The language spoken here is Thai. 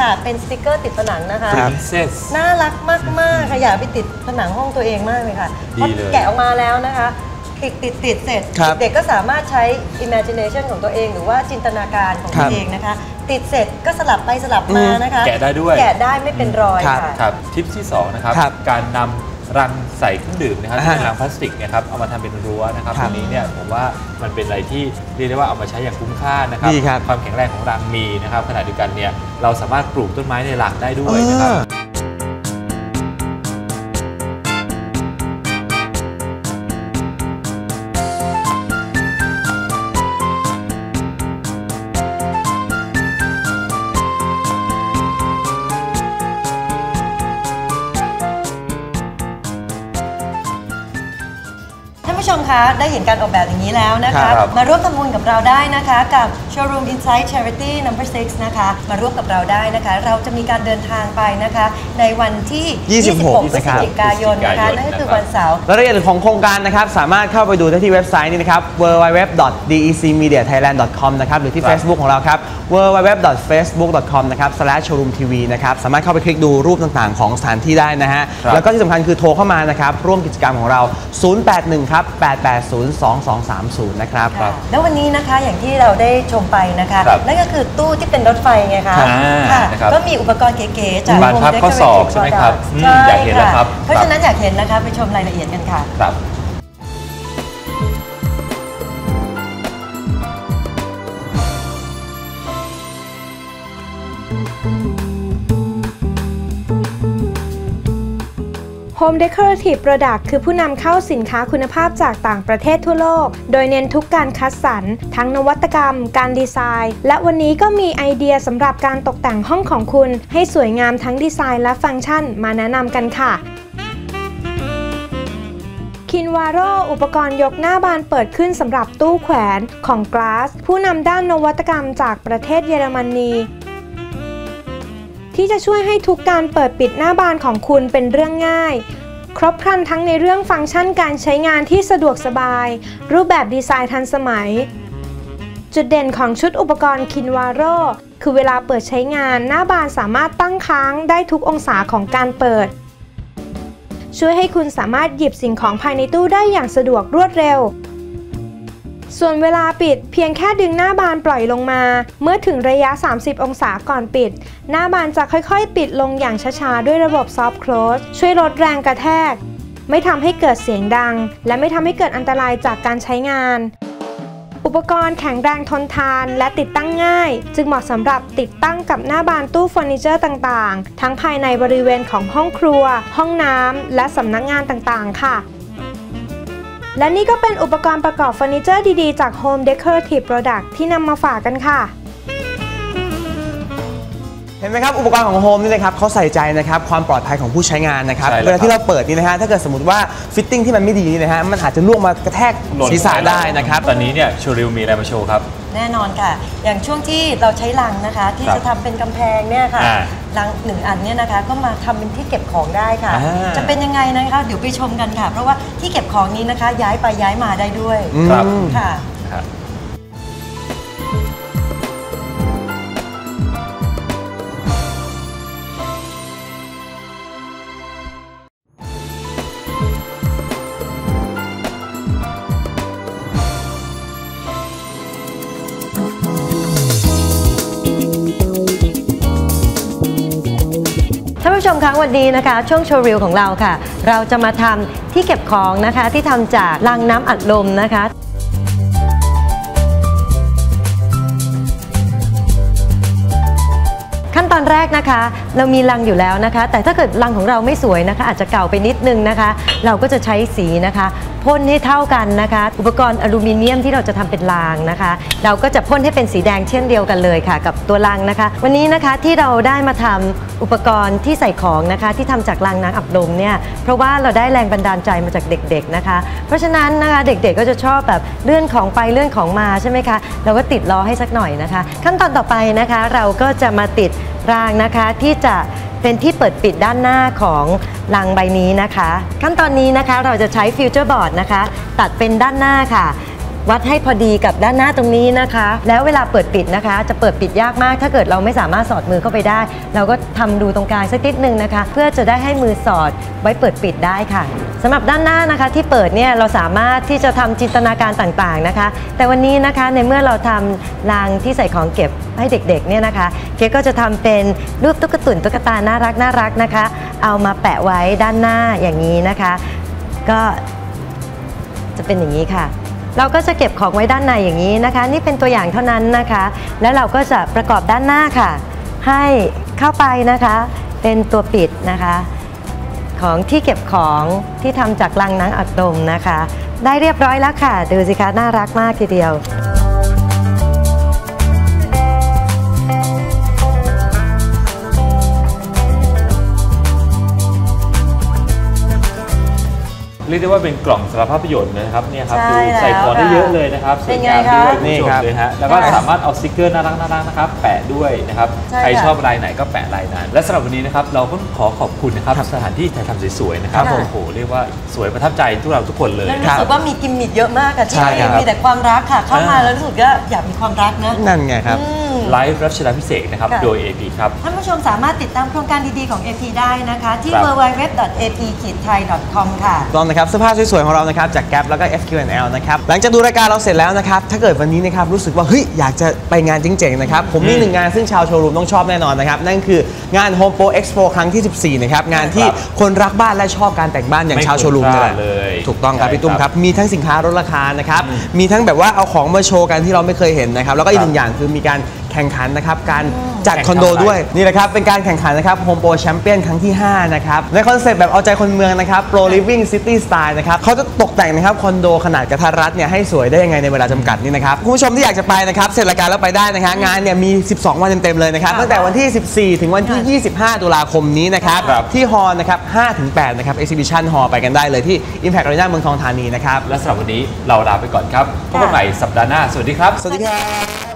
ค่ะเป็นสติกเกอร์ติดผนังนะคะ ครับ Princess น่ารักมากๆค่ะอยากไปติดผนังห้องตัวเองมากเลยค่ะดีพอเลยแกะออกมาแล้วนะคะติดติดติดเสร็จ ครับเด็กก็สามารถใช้ imagination ของตัวเอง หรือว่าจินตนาการของครัตับวเองนะคะ ติดเสร็จก็สลับไปสลับมานะคะ แกะได้ด้วย แกะได้ไม่เป็นรอยครับ ค่ะ ครับทิปที่สองนะครับ ครับการนำ รังใส่เครื่องดื่มนะครับอ่าที่เป็นรังพลาสติกเนะครับเอามาทำเป็นรั้วนะครับครัตบรงนี้เนี่ยผมว่ามันเป็นอะไรที่เรียกได้ว่าเอามาใช้อย่างคุ้มค่านะครับดีครับความแข็งแรงของรังมีนะครับขณะเดียวกันเนี่ยเราสามารถปลูกต้นไม้ในรังได้ด้วยนะครับ นผู้ชมคะ ได้เห็นการออกแบบอย่างนี้แล้วนะคะ ครับ มาร่วมทำบุญกับเราได้นะคะ กับ Showroom Insight Charity Number 6 นะคะ มาร่วมกับเราได้นะคะ เราจะมีการเดินทางไปนะคะ ในวันที่ 26 พฤศจิกายนนะคะ นั่นก็คือวันเสาร์รายละเอียดของโครงการนะครับ สามารถเข้าไปดูได้ที่เว็บไซต์นี้นะครับ www.decmediathailand.com นะครับ หรือที่ครับ Facebook ของเราครับ www.facebook.com นะครับ /showroomtv นะครับ สามารถเข้าไปคลิกดูรูปต่างๆ ของสถานที่ได้นะฮะครับแล้วก็ที่สำคัญคือโทรเข้ามานะครับ ร่วมกิจกรรมของเรา 081 ครับ 880 2230 นะครับค่ะแล้ววันนี้นะคะ อย่างที่เราได้ชมไปนะคะ ครับนั่นก็คือตู้ที่เป็นรถไฟไงคะครับค่ะนะครับก็มีอุปกรณ์เก๋ๆจาก บานพับ Home ข้อศอก Decorative ใช่ไหมครับ Products อืมใช่อยากเห็นแล้วครับ เพราะฉะนั้นอยากเห็นนะคะไปชมรายละเอียดกันค่ะ ครับ Home Decorative Product คือผู้นำเข้าสินค้าคุณภาพจากต่างประเทศทั่วโลก โดยเน้นทุกการคัดสรร ทั้งนวัตกรรม การดีไซน์ และวันนี้ก็มีไอเดียสำหรับการตกแต่งห้องของคุณ ให้สวยงามทั้งดีไซน์และฟังก์ชันมาแนะนำกันค่ะคินวาโรอุปกรณ์ยกหน้าบานเปิดขึ้นสำหรับตู้แขวนของ Glass ผู้นำด้านนวัตกรรมจากประเทศเยอรมนี ที่จะช่วยให้ทุกการเปิดปิดหน้าบานของคุณเป็นเรื่องง่าย ครบครันทั้งในเรื่องฟังก์ชันการใช้งานที่สะดวกสบาย รูปแบบดีไซน์ทันสมัย จุดเด่นของชุดอุปกรณ์คินวาโรคือเวลาเปิดใช้งานหน้าบานสามารถตั้งค้างได้ทุกองศาของการเปิด ช่วยให้คุณสามารถหยิบสิ่งของภายในตู้ได้อย่างสะดวกรวดเร็ว ส่วนเวลาปิดเพียงแค่ดึงหน้าบานปล่อยลงมา เมื่อถึงระยะ 30 องศาก่อนปิด หน้าบานจะค่อยๆ ปิดลงอย่างช้าๆ ด้วยระบบ Soft Close ช่วยลดแรงกระแทก ไม่ทำให้เกิดเสียงดัง และไม่ทำให้เกิดอันตรายจากการใช้งาน อุปกรณ์แข็งแรงทนทานและติดตั้งง่าย จึงเหมาะสำหรับติดตั้งกับหน้าบานตู้เฟอร์นิเจอร์ต่างๆ ทั้งภายในบริเวณของห้องครัว ห้องน้ำและสำนักงานต่างๆ ค่ะ และนี่ก็เป็นอุปกรณ์ประกอบเฟอร์นิเจอร์ดีๆ จาก Home Decorative Product ที่นำมาฝากกันค่ะ เห็นไหมครับ อุปกรณ์ของโฮมนี่นะครับเขาใส่ใจนะครับความปลอดภัยของผู้ใช้งานนะครับใช่แล้วเวลาที่เราเปิดนี่นะฮะถ้าเกิดสมมติว่าฟิตติ้งที่มันไม่ดีนี่นะฮะมันอาจจะล่วงมากระแทกหล่นศีรษะได้นะครับ ตอนนี้เนี่ยโชริวมีอะไรมาโชว์ครับ แน่นอนค่ะ อย่างช่วงที่เราใช้ลังนะคะ ที่ครับจะทำเป็นกำแพงเนี่ยค่ะ อ่า ลังหนึ่งอันเนี่ยนะคะก็มาทำเป็นที่เก็บของได้ค่ะ อ่า จะเป็นยังไงนะคะเดี๋ยวไปชมกันค่ะ เพราะว่าที่เก็บของนี้นะคะ ย้ายไปย้ายมาได้ด้วยครับอืมค่ะ ท่านผู้ชมคะวันนี้นะคะ ช่วงโชว์รีวของเราค่ะ เราจะมาทำที่เก็บของนะคะที่ทำจากลังน้ำอัดลมนะคะขั้นตอนแรกนะคะ เรามีลังอยู่แล้วนะคะ แต่ถ้าเกิดลังของเราไม่สวยนะคะ อาจจะเก่าไปนิดนึงนะคะ เราก็จะใช้สีนะคะพ่นให้เท่ากันนะคะ อุปกรณ์อลูมิเนียมที่เราจะทำเป็นรางนะคะ เราก็จะพ่นให้เป็นสีแดงเช่นเดียวกันเลยค่ะ กับตัวลังนะคะ วันนี้นะคะที่เราได้มาทำ อุปกรณ์ที่ใส่ของนะคะที่ทำจากลังน้ำอัดลมเนี่ยเพราะว่าเราได้แรงบันดาลใจมาจากเด็กๆนะคะ เพราะฉะนั้นนะคะเด็กๆก็จะชอบแบบเลื่อนของไปเลื่อนของมาใช่ไหมคะเราก็ติดล้อให้สักหน่อยนะคะ ขั้นตอนต่อไปนะคะเราก็จะมาติดรางนะคะที่จะเป็นที่เปิดปิดด้านหน้าของลังใบนี้นะคะ ขั้นตอนนี้นะคะเราจะใช้ฟิวเจอร์บอร์ดนะคะ ตัดเป็นด้านหน้าค่ะ วัดให้พอดีกับด้านหน้าตรงนี้นะคะ แล้วเวลาเปิดปิดนะคะ จะเปิดปิดยากมาก ถ้าเกิดเราไม่สามารถสอดมือเข้าไปได้ เราก็ทำดูตรงกลางสักนิดนึงนะคะ เพื่อจะได้ให้มือสอดไว้เปิดปิดได้ค่ะสำหรับด้านหน้านะคะที่เปิดเนี่ยเราสามารถที่จะทำจินตนาการต่างๆนะคะ แต่วันนี้นะคะในเมื่อเราทำรางที่ใส่ของเก็บให้เด็กๆเนี่ยนะคะ เก๊ก็จะทำเป็นรูปตุ๊กตุนตุ๊กตาน่ารักน่ารักนะคะ เอามาแปะไว้ด้านหน้าอย่างนี้นะคะ ก็จะเป็นอย่างนี้ค่ะ เราก็จะเก็บของไว้ด้านในอย่างนี้นะคะ นี่เป็นตัวอย่างเท่านั้นนะคะ แล้วเราก็จะประกอบด้านหน้าค่ะ ให้เข้าไปนะคะ เป็นตัวปิดนะคะ ของที่เก็บของที่ทำจากลังหนังอัดลมนะคะ ได้เรียบร้อยแล้วค่ะ ดูสิคะน่ารักมากทีเดียว เรียกได้ว่าเป็นกล่องสำหรับภาพยนตร์เลยนะครับเนี่ยครับใช่ดูใส่ของได้แล้วค่ะเยอะเลยนะครับสเป็วยนไงงามคะด้วยคุณนี่ผู้ชครัมบเลยฮะแล้วก็ค่ะสามารถเอาสติกเกอร์น่ารักน่ารักนะครับ แปะด้วยนะครับใช่ใครค่ะชอบลายไหนก็แปะลายนั้น และสำหรับวันนี้นะครับเราก็ขอขอบคุณนะครับสถานที่ถ่ายทำสวยๆนะครับครับผมโอ้โหเรียกว่าสวยประทับใจทุกเราทุกคนเลยแล้วครัรู้บสึกว่ามีกิมมิคเยอะมากอะที่ใช่ครับมีแต่ความรักค่ะเข้ามาอ่าแล้วรู้สึกว่าอยากมีความรักนะนั่นไงครับอืม ไลฟ์รับชนะพิเศษนะครับค่ะโดย AP ครับท่านผู้ชมสามารถติดตามโครงการดีๆของ AP ได้นะคะที่ครับ www.ap-thai.com ค่ะต้องนะครับเสื้อผ้าสวยๆของเรานะครับจากแก๊ปแล้วก็ FQ&L นะครับหลังจากดูรายการเราเสร็จแล้วนะครับถ้าเกิดวันนี้นะครับรู้สึกว่าเฮ้ยอยากจะไปงานเจ๋งๆนะครับผมมีหนึ่งงานซึ่งชาวโชว์รูมต้องชอบแน่นอนนะครับนั่นคืองาน Home Pro Expo ครั้งที่ 14นะครับงานที่ครับคนรักบ้านและชอบการแต่งบ้านอย่างไม่ชาวโชว์รูมควรพนี่ลาแหดละเลยถูกต้องครับใช่พี่ตุ้มครับครับมีทั้งสินค้าลดราคานะครับมีทั้งแบบว่าเอาของมาโชว์กันที่เราไม่เคยเห็นนะครับแล้วก็อีกหนึ่งอย่างคือมีการ แข่งขันนะครับการจัดแข่งคอนโดทำอะไรด้วยนี่แหละครับเป็นการแข่งขันนะครับ Home Pro Champion ครั้งที่ 5 นะครับในคอนเซ็ปต์แบบเอาใจคนเมืองนะครับ Pro Living City Style นะครับเขาจะตกแต่งนะครับคอนโดขนาดกระทัดรัดเนี่ยให้สวยได้ยังไงในเวลาจำกัดนี่นะครับคุณผู้ชมที่อยากจะไปนะครับเสร็จรายการแล้วไปได้นะฮะงานเนี่ยมี 12 วันเต็มๆเลยนะครับตั้งแต่วันที่ 14 ถึงวันที่ 25 ตุลาคมนี้นะครับครับที่ฮอลนะครับ5-8นะครับ Exhibition Hall ไปกันได้เลยที่ Impact Arena เมืองทองธานีนะครับและสำหรับวันนี้เราลาไปก่อนครับพบกันใหม่สัปดาห์หน้าสวัสดีครับ สวัสดีครับ